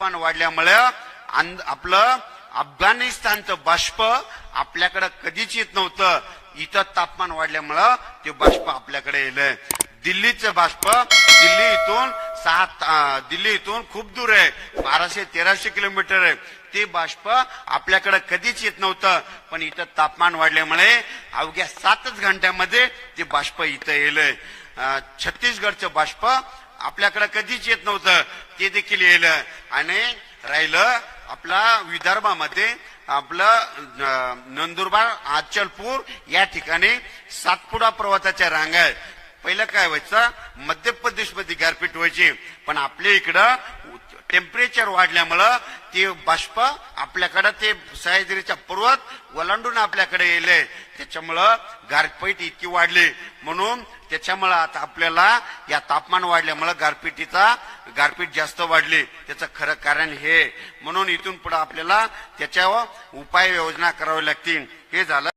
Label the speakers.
Speaker 1: तापमान वाढल्यामुळं आपलं अफगाणिस्तानचं बाष्प आपल्याकडं कधीच येत नव्हतं. इथं तापमान वाढल्यामुळं ते बाष्प आपल्याकडे येलंय. दिल्लीचं बाष्प दिल्ली इथून सहा दिल्ली इथून खूप दूर आहे. बाराशे तेराशे किलोमीटर आहे. ते बाष्प आपल्याकडे कधीच येत नव्हतं. पण इथं तापमान वाढल्यामुळे अवघ्या सातच घंट्यामध्ये ते बाष्प इथं येलंय. छत्तीसगडचं बाष्प आपल्याकडे कधीच येत नव्हतं. ते देखील येलं आणि राहिलं आपला विदर्भामध्ये आपलं नंदुरबार अचलपूर या ठिकाणी सातपुडा पर्वताच्या रांगा आहेत. पहिलं काय व्हायचं? मध्य प्रदेशमध्ये गारपीट व्हायची. पण आपल्या इकडं टेम्परेचर वाढल्यामुळं ते बाष्प आपल्याकडं ते सह्याद्रीचा पर्वत ओलांडून आपल्याकडे येले. त्याच्यामुळं गारपीट इतकी वाढली. म्हणून त्याच्यामुळं आता आपल्याला या तापमान वाढल्यामुळं गारपिटीचा गारपीट जास्त वाढली. त्याचं खरं कारण हे. म्हणून इथून पुढे आपल्याला त्याच्यावर उपाययोजना करावी लागतील. हे झालं.